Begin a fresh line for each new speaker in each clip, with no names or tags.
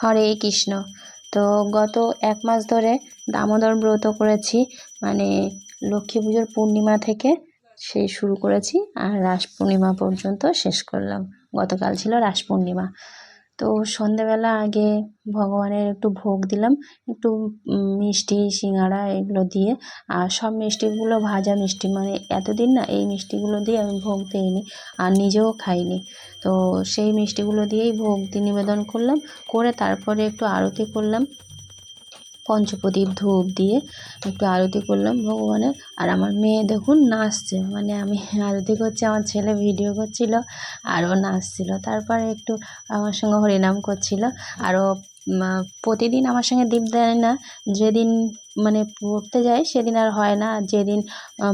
হরে কৃষ্ণ। তো গত এক মাস ধরে দামোদর ব্রত করেছি মানে লক্ষ্মী পুজোর পূর্ণিমা থেকে সেই শুরু করেছি আর রাস পূর্ণিমা পর্যন্ত শেষ করলাম। গতকাল ছিল রাস পূর্ণিমা। তো সন্ধেবেলা আগে ভগবানের একটু ভোগ দিলাম, একটু মিষ্টি সিঙাড়া এগুলো দিয়ে। আর সব মিষ্টিগুলো ভাজা মিষ্টি মানে এতদিন না এই মিষ্টিগুলো দিয়ে আমি ভোগ দিইনি আর নিজেও খাইনি। তো সেই মিষ্টিগুলো দিয়েই ভোগ নিবেদন করলাম, করে তারপরে একটু আরতি করলাম। পঞ্চপ্রদীপ ধূপ দিয়ে একটু আরতি করলাম ভগবানের। আর আমার মেয়ে দেখুন নাচছে মানে আমি আরতি করছি, আমার ছেলে ভিডিও করছিল আরও নাচছিল। তারপরে একটু আমার সঙ্গে হরিনাম করছিল। আরও প্রতিদিন আমার সঙ্গে দীপ দেয় না। যেদিন মানে পড়তে যায় সেদিন আর হয় না। আর যেদিন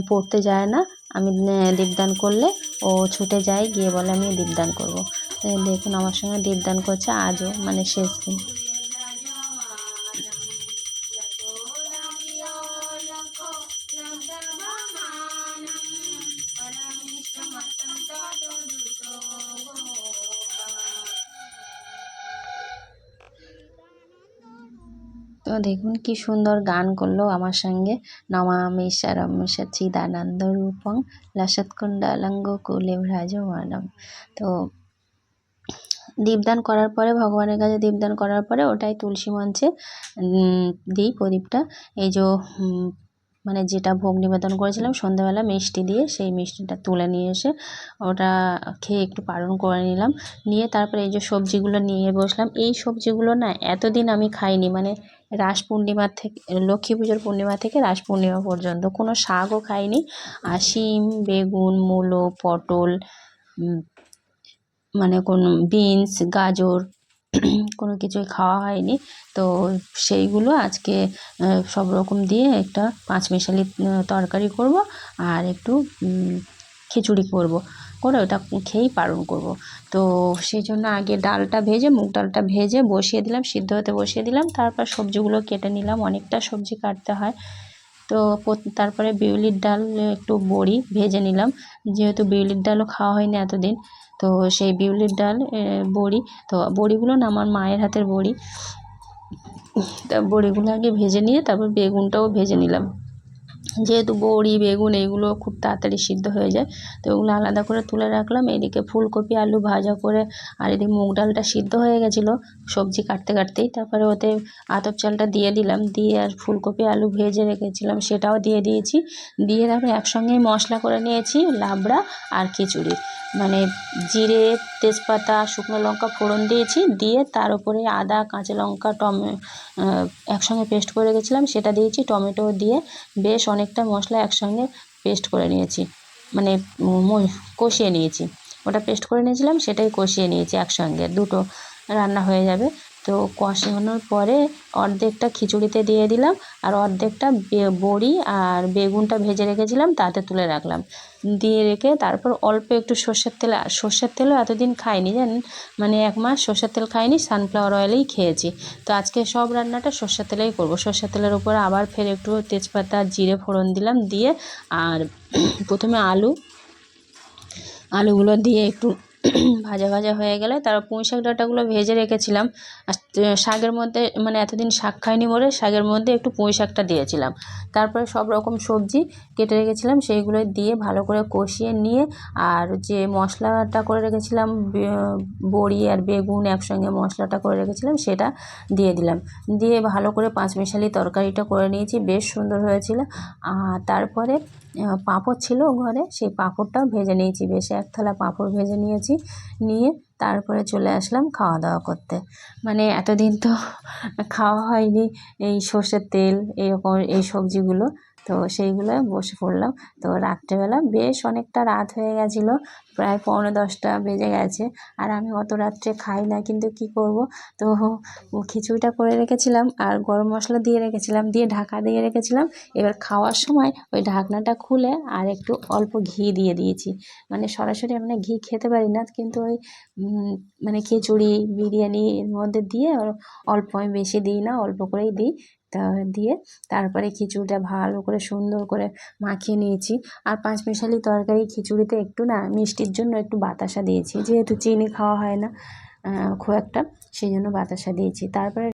পড়তে যায় না, আমি দীপদান করলে ও ছুটে যায়, গিয়ে বলে আমি দীপদান করব। দেখুন আমার সঙ্গে দীপদান করছে আজও মানে শেষ দিন। তো দেখুন কি সুন্দর গান করল আমার সঙ্গে। নমামি শরম সচিদানন্দ রূপং লসৎকুণ্ডালঙ্গ কুলে ভ্রাজমানম। তো দীপদান করার পরে, ভগবানের কাছে দীপদান করার পরে ওটাই তুলসী মঞ্চে দিই প্রদীপটা। এই যে মানে যেটা ভোগ নিবেদন করেছিলাম সন্ধ্যাবেলা মিষ্টি দিয়ে, সেই মিষ্টিটা তুলে নিয়ে এসে ওটা খেয়ে একটু পালন করে নিলাম। নিয়ে তারপরে এই যে সবজিগুলো নিয়ে বসলাম। এই সবজিগুলো না এতদিন আমি খাইনি মানে রাস পূর্ণিমার থেকে, লক্ষ্মী পুজোর পূর্ণিমা থেকে রাস পূর্ণিমা পর্যন্ত। কোনো শাকও খাইনি। আর শিম, বেগুন, মূলো, পটল মানে কোনো বিনস, গাজর, কোনো কিছুই খাওয়া হয়নি। তো সেইগুলো আজকে সব রকম দিয়ে একটা পাঁচমিশালি তরকারি করব আর একটু খিচুড়ি করব। করে ওটা খেয়েই পালন করব। তো সেই জন্য আগে ডালটা ভেজে, মুগ ডালটা ভেজে বসিয়ে দিলাম, সিদ্ধ হতে বসিয়ে দিলাম। তারপর সবজিগুলো কেটে নিলাম, অনেকটা সবজি কাটতে হয়। তো তারপরে বিউলির ডাল একটু বড়ি ভেজে নিলাম। যেহেতু বিউলির ডালও খাওয়া হয়নি এতদিন, তো সেই বিউলির ডাল বড়ি, তো বড়িগুলো না আমার মায়ের হাতের বড়ি। তা বড়িগুলো আগে ভেজে নিয়ে তারপর বেগুনটাও ভেজে নিলাম। যেহেতু বড়ি, বেগুন এইগুলো খুব তাড়াতাড়ি সিদ্ধ হয়ে যায়, তো ওগুলো আলাদা করে তুলে রাখলাম। এদিকে ফুলকপি, আলু ভাজা করে আর এদিকে মুগ ডালটা সিদ্ধ হয়ে গেছিল সবজি কাটতে কাটতেই। তারপরে ওতে আতপ চালটা দিয়ে দিলাম, দিয়ে আর ফুলকপি, আলু ভেজে রেখেছিলাম সেটাও দিয়ে দিয়েছি। দিয়ে তারপরে একসঙ্গেই মশলা করে নিয়েছি, লাবড়া আর খিচুড়ি। মানে জিরে, তেজপাতা, শুকনো লঙ্কা ফোড়ন দিয়েছি, দিয়ে তার উপরে আদা, কাঁচা লঙ্কা, টমে একসঙ্গে পেস্ট করে রেখেছিলাম, সেটা দিয়েছি, টমেটো দিয়ে। বেশ অনেকটা মশলা একসঙ্গে পেস্ট করে নিয়েছি। মানে কষিয়ে নিয়েছি। ওটা পেস্ট করে নিয়েছিলাম, সেটাই কষিয়ে নিয়েছি একসঙ্গে। দুটো রান্না হয়ে যাবে। তো কষানোর পরে অর্ধেকটা খিচুড়িতে দিয়ে দিলাম আর অর্ধেকটা বড়ি আর বেগুনটা ভেজে রেখেছিলাম, তাতে তুলে রাখলাম। দিয়ে রেখে তারপর অল্প একটু সর্ষের তেল সর্ষের তেলও এতদিন খাইনি জানেন? মানে এক মাস সর্ষের তেল খাইনি সানফ্লাওয়ার অয়েলেই খেয়েছি। তো আজকে সব রান্নাটা সর্ষের তেলেই করব। সর্ষের তেলের উপর আবার ফের একটু তেজপাতা, জিরে, ফোড়ন দিলাম, দিয়ে আর প্রথমে আলু, আলুগুলো দিয়ে একটু ভাজা ভাজা হয়ে গেলে তারপর পুঁই শাক ডাঁটাগুলো ভেজে রেখেছিলাম। আর শাকের মধ্যে মানে এতদিন শাক খাইনি বলে শাকের মধ্যে একটু পুঁই শাকটা দিয়েছিলাম। তারপরে সব রকম সবজি কেটে রেখেছিলাম, সেইগুলো দিয়ে ভালো করে কষিয়ে নিয়ে আর যে মশলাটা করে রেখেছিলাম বড়ি আর বেগুন একসঙ্গে মশলাটা করে রেখেছিলাম, সেটা দিয়ে দিলাম। দিয়ে ভালো করে পাঁচমিশালি তরকারিটা করে নিয়েছি, বেশ সুন্দর হয়েছিল। আর তারপরে পাঁপড় ছিল ঘরে, সেই পাঁপড়টাও ভেজে নিয়েছি, বেশ এক থালা পাঁপড় ভেজে নিয়েছি। নিয়ে তারপরে চলে আসলাম খাওয়া দাওয়া করতে। মানে এতদিন তো খাওয়া হয়নি, এই সর্ষের তেল, এরকম, এই সবজিগুলো। তো সেইগুলো বসে পড়লাম। তো রাত্রেবেলা বেশ অনেকটা রাত হয়ে গেছিল, প্রায় পৌনে দশটা বেজে গেছে। আর আমি অত রাত্রে খাই না, কিন্তু কি করব? তো খিচুড়িটা করে রেখেছিলাম আর গরম মশলা দিয়ে রেখেছিলাম, দিয়ে ঢাকা দিয়ে রেখেছিলাম। এবার খাওয়ার সময় ওই ঢাকনাটা খুলে আর একটু অল্প ঘি দিয়ে দিয়েছি। মানে সরাসরি আমরা ঘি খেতে পারি না, কিন্তু ওই মানে খিচুড়ি বিরিয়ানি এর মধ্যে দিয়ে অল্প আমি বেশি দিই না, অল্প করেই দিই। দিয়ে তারপরে খিচুড়িটা ভালো করে সুন্দর করে মাখিয়ে নিয়েছি। আর পাঁচ মিশালি তরকারি খিচুড়িতে একটু না মিষ্টির জন্য একটু বাতাসা দিয়েছি। যেহেতু চিনি খাওয়া হয় না খুব একটা, সেই জন্য বাতাসা দিয়েছি। তারপরে